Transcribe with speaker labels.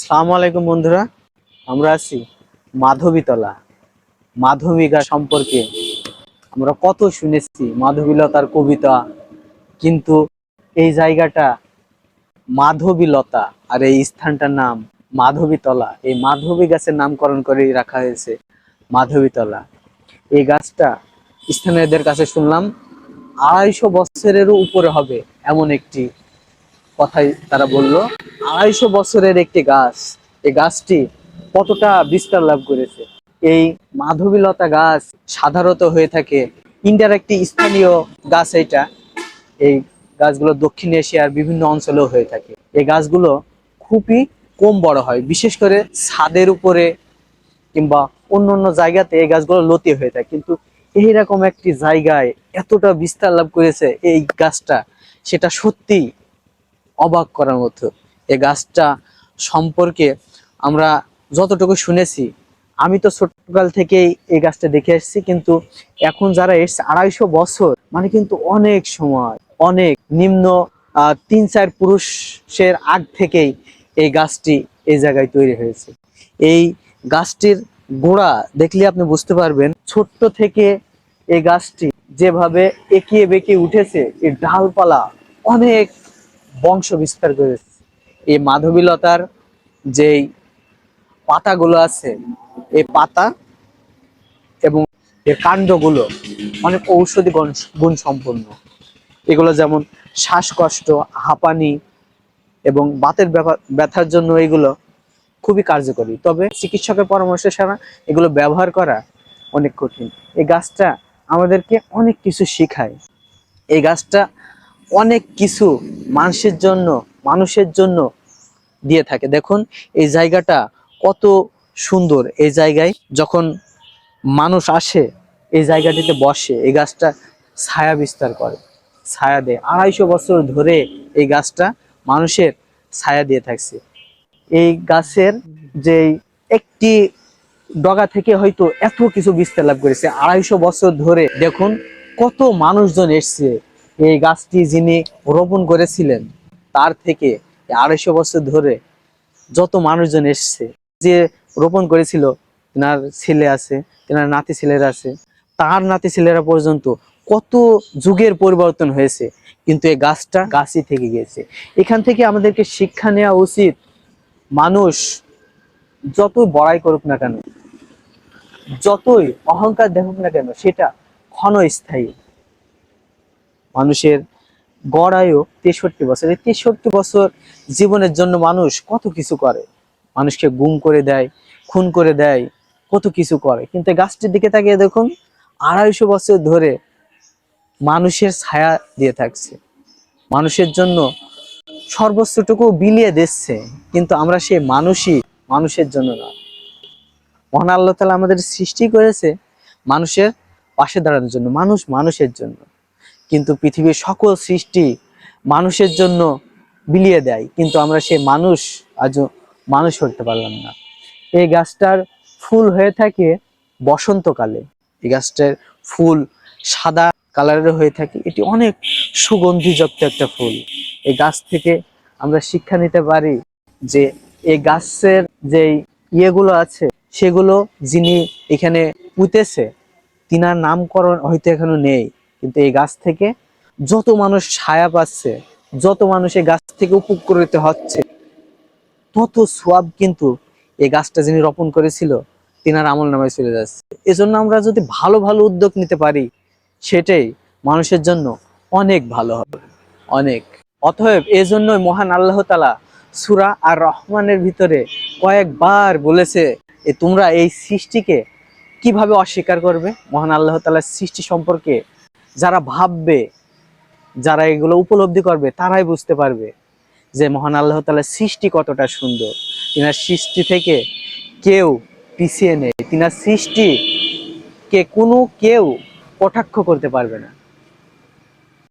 Speaker 1: সালাম আলাইকুম বন্ধুরা, আমরা আছি মাধবীতলা মাধবিকা সম্পর্কে। আমরা কত শুনেছি মাধবীলতার কবিতা, কিন্তু এই জায়গাটা মাধবীলতা আর এই স্থানটার নাম মাধবীতলা, এই মাধবী গাছের নামকরণ করে রাখা হয়েছে মাধবীতলা। এই গাছটা স্থানীয়দের কাছে শুনলাম, আড়াইশো বছরেরও উপরে হবে এমন একটি কথাই তারা বলল, আড়াইশো বছরের একটি গাছ এই গাছটি কতটা বিস্তার লাভ করেছে? এই মাধবীলতা গাছ সাধারণত হয়ে থাকে ইন্ডিয়ার একটি স্থানীয় গাছ এটা। এই গাছগুলো দক্ষিণ এশিয়ার বিভিন্ন অঞ্চলেও হয়ে থাকে। এই গাছগুলো খুবই কম বড় হয়, বিশেষ করে ছাদের উপরে কিংবা অন্য অন্য জায়গাতে এই গাছগুলো লতি হয়ে থাকে। কিন্তু এইরকম একটি জায়গায় এতটা বিস্তার লাভ করেছে এই গাছটা, সেটা সত্যি অবাক করার মতো। এই গাছটা সম্পর্কে আমরা যতটুকু শুনেছি, আমি তো ছোটকাল থেকেই এই গাছটা দেখে এসেছি, কিন্তু এখন যারা এসছে আড়াইশো বছর মানে কিন্তু অনেক সময়, অনেক। নিম্ন তিন চার পুরুষের আগ থেকেই এই গাছটি এই জায়গায় তৈরি হয়েছে। এই গাছটির গোড়া দেখলে আপনি বুঝতে পারবেন, ছোট্ট থেকে এই গাছটি যেভাবে একিয়ে বেঁকিয়ে উঠেছে, এই ডালপালা অনেক বংশ বিস্তার করেছে এই মাধবীলতার যেই পাতাগুলো আছে, এই পাতা এবং এর কাণ্ডগুলো অনেক ঔষধি গুণ সম্পন্ন এগুলো যেমন শ্বাসকষ্ট, হাঁপানি এবং বাতের ব্যথার জন্য এগুলো খুবই কার্যকরী। তবে চিকিৎসকের পরামর্শ ছাড়া এগুলো ব্যবহার করা অনেক কঠিন। এই গাছটা আমাদেরকে অনেক কিছু শেখায়। এই গাছটা অনেক কিছু মানুষের জন্য মানুষের জন্য দিয়ে থাকে। দেখুন, এই জায়গাটা কত সুন্দর। এই জায়গায় যখন মানুষ আসে, এই জায়গাটিতে বসে, এই গাছটা ছায়া বিস্তার করে, ছায়া দেয়। আড়াইশো বছর ধরে এই গাছটা মানুষের ছায়া দিয়ে থাকছে। এই গাছের যে একটি ডগা থেকে হয়তো এত কিছু বিস্তার লাভ করেছে। আড়াইশো বছর ধরে দেখুন, কত মানুষজন এসছে। এই গাছটি যিনি রোপণ করেছিলেন, তার থেকে আড়াইশো বছর ধরে যত মানুষজন এসছে, যে রোপণ করেছিল, তেনার ছেলে আছে, তেনার নাতি ছেলেরা আছে, তার নাতি ছেলেরা পর্যন্ত কত যুগের পরিবর্তন হয়েছে, কিন্তু এই গাছটা গাছই থেকে গেছে এখান থেকে আমাদেরকে শিক্ষা নেওয়া উচিত, মানুষ যতই বড়াই করুক না কেন, যতই অহংকার দেখুক না কেন, সেটা ক্ষণস্থায়ী। মানুষের গড় আয়ু তেষট্টি বছর। এই তেষট্টি বছর জীবনের জন্য মানুষ কত কিছু করে। মানুষকে গুম করে দেয়, খুন করে দেয়, কত কিছু করে। কিন্তু গাছটির দিকে তাকিয়ে দেখুন, আড়াইশো বছর ধরে মানুষের ছায়া দিয়ে থাকছে। মানুষের জন্য সর্বোচ্চটুকু বিলিয়ে দিচ্ছে, কিন্তু আমরা সেই মানুষই মানুষের জন্য না মহান আল্লাহ তালা আমাদের সৃষ্টি করেছে মানুষের পাশে দাঁড়ানোর জন্য, মানুষ মানুষের জন্য। কিন্তু পৃথিবীর সকল সৃষ্টি মানুষের জন্য বিলিয়ে দেয়, কিন্তু আমরা সেই মানুষ আজও মানুষ হতে পারলাম না। এই গাছটার ফুল হয়ে থাকে বসন্তকালে। এই গাছটার ফুল সাদা কালারের হয়ে থাকে, এটি অনেক সুগন্ধিযুক্ত একটা ফুল। এই গাছ থেকে আমরা শিক্ষা নিতে পারি যে এই গাছের যে ইয়েগুলো আছে, সেগুলো যিনি এখানে পুঁতেছে, তিনার নামকরণ হয়তো এখনও নেই। কিন্তু এই গাছ থেকে যত মানুষ ছায়া পাচ্ছে, যত মানুষ এই গাছ থেকে উপকৃত হচ্ছে, তত সোয়াব কিন্তু এই গাছটা যিনি রোপণ করেছিল, তিনার আমল নামায় চলে যাচ্ছে। এজন্য আমরা যদি ভালো ভালো উদ্যোগ নিতে পারি, সেটাই মানুষের জন্য অনেক ভালো হবে। অনেক। অতএব এজন্যই মহান আল্লাহ তালা সুরা আর রহমানের ভিতরে কয়েকবার বলেছে তোমরা এই সৃষ্টিকে কীভাবে অস্বীকার করবে? মহান আল্লাহ তালার সৃষ্টি সম্পর্কে যারা ভাববে, যারা এগুলো উপলব্ধি করবে, তারাই বুঝতে পারবে যে মহান আল্লাহ তালার সৃষ্টি কতটা সুন্দর। তিনার সৃষ্টি থেকে কেউ পিছিয়ে নেই। তিনার সৃষ্টি কে কোনো কেউ কটাক্ষ করতে পারবে না।